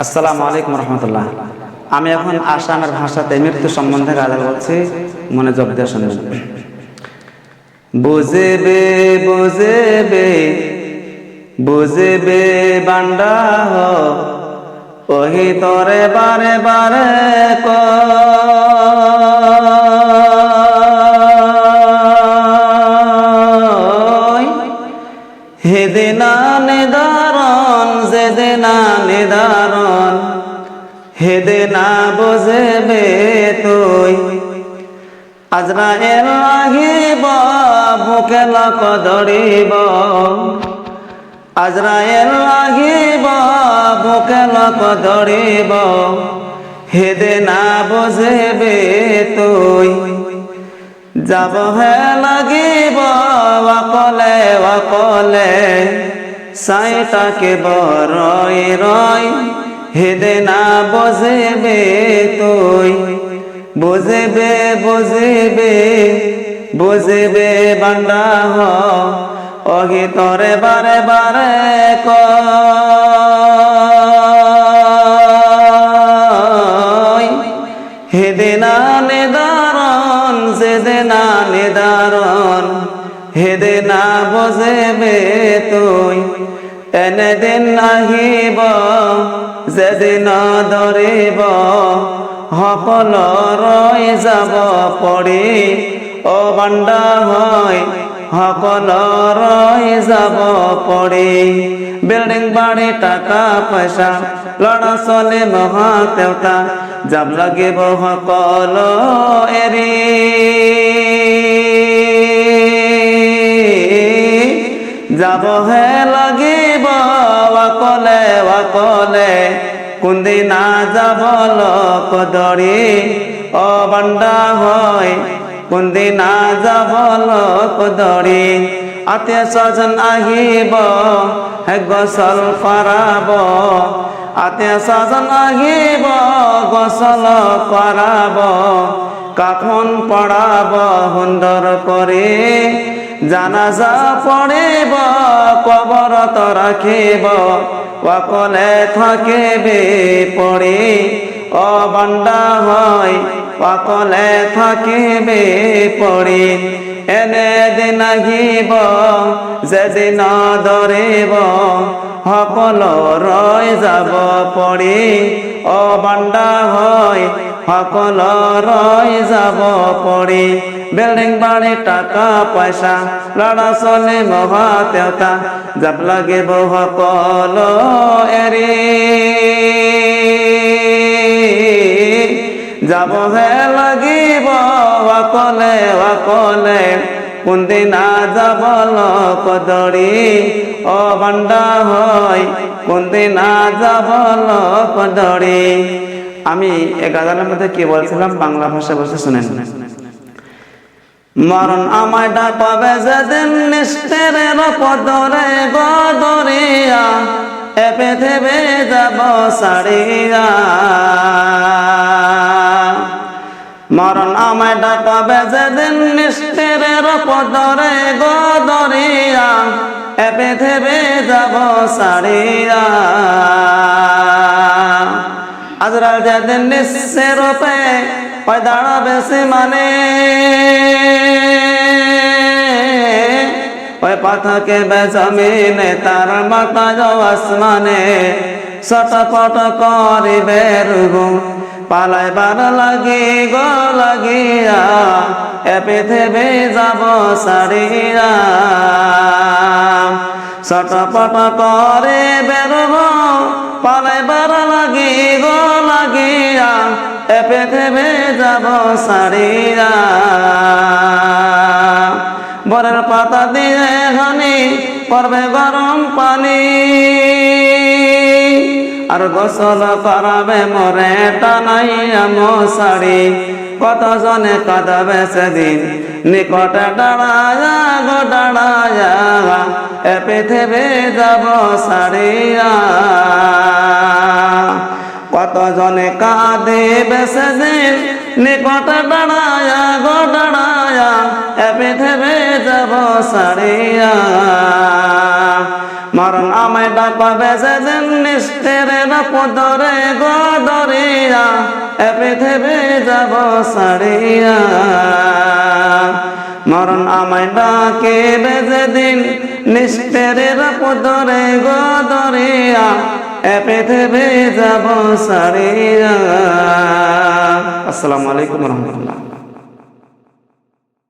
আসসালামু আলাইকুম রহমতুল্লাহ। আমি এখন আসামের ভাষাতে মৃত্যু সম্বন্ধে কাজা বলছি, মনে জব দিয়ে শুনবেন বুঝেবে বুঝেবে বুঝেবে বান্ডা হ তরে বারে বারে কই যেদিনা নিদারণ হেদিনা বুঝেবে তুই। আজরায়েল আহিব বুকে লক ধরিব। আজরায়েল আহিব বুকে লক ধরিব। হেদিনা বুঝেবে তুই। যাব হে লাগিব অকলে অকলে। চাইটাকে রয়, হেদে না বজেবে তুই। বুজেবে, বজেবে, বুজেবে বান্দা হ অহিতরে বাৰে বাৰে কয় হেদিনা নিদারণ যেদিনা নিদারণ হেদিনা বজেবে তুই এনেদিন আহিব, যেদিন ধৰিব সকল ৰৈ যাব পৰি। অ বান্দা হয় সকল রই যাব পড়ে বিল্ডিং বাড়ি টাকা পয়সা লড়া চলে মহা তেওতা যাব লাগিব সকল এৰি। যাবহে অকলে কোনদিনা যাব লক দৰি অ বান্দা হয় কোনদিনা যাব লোক দৰি আত্মীয় স্বজন আহিব, হে গছল কৰাব আত্মীয় স্বজন আহিব গছল কৰাব কাখন পৰাব সুন্দৰ কৰি জানাজা পঢ়িব কবৰত ৰাখিব অকলে থাকিবে পৰি অ হয় অকলে থাকিবে পৰি এনে দিন আহিব, যেদিন ধৰিব সকলো ৰৈ যাব পৰি অ বান্দা হয় সকলো ৰৈ যাব পৰি বিল্ডিং বাড়ি, টাকা, পয়সা লড়া চলে মহা যাব লাগিব সকলো যাব হে লাগিব অকলে অকলে, কোনদিনা যাব লক দৰি অ বান্দা হয় কোনদিনা যাব লক দৰি আমি এ গাজালের মধ্যে কি বলছিলাম? বাংলা ভাষা বলতে শুনেন। মরণ আমায় ডাকবে যেদিন নিষ্ঠের পদরে গদরিয়া এ পৃথিবী যাব সারিয়া। মরণ আমায় ডাকবে যেদিন নিষ্ঠের পদরে গদরিয়া এ পৃথিবী যাব সারিয়া। আজরাল যেদিন নিঃসের রূপে ওই দাঁড়াবে সে মানে। ওই পাথাকে বেজমিনে, তার মাথা যাও আসমানে সটপট করিবে রুগু পালাইবার লাগি গো লাগিয়া, এ পৃথিবী যাব সারিয়া সটপট করে বেরব পালাইবার লাগি গো লাগিয়া, এ পৃথিবী যাব সারিয়া বরের পাতা দিয়ে পড়বে গরম পানি। আর গোসল করাবে মরে টানাইয়া মশারি। কত জনে কাঁদাবে সেদিন? নিকটে দাঁড়ায়া গো, দাঁড়ায়া। এ পৃথিবী যাব সারিয়া কত জনে কাঁদিবে সেদিন? নিকটে দাঁড়ায়া গো, দাঁড়ায়া। এ পৃথিবী যাব সারিয়া মরণ আমায় ডাকা বেজে দিন নিষ্ঠের পদরে গদরিয়া এ পৃথিবী যাব সারিয়া মরণ আমায় ডাকে বেজে দিন নিষ্ঠের পদরে গদরিয়া এ পৃথিবী যাব সারিয়া আসসালামু আলাইকুম রহমতুল্লাহ।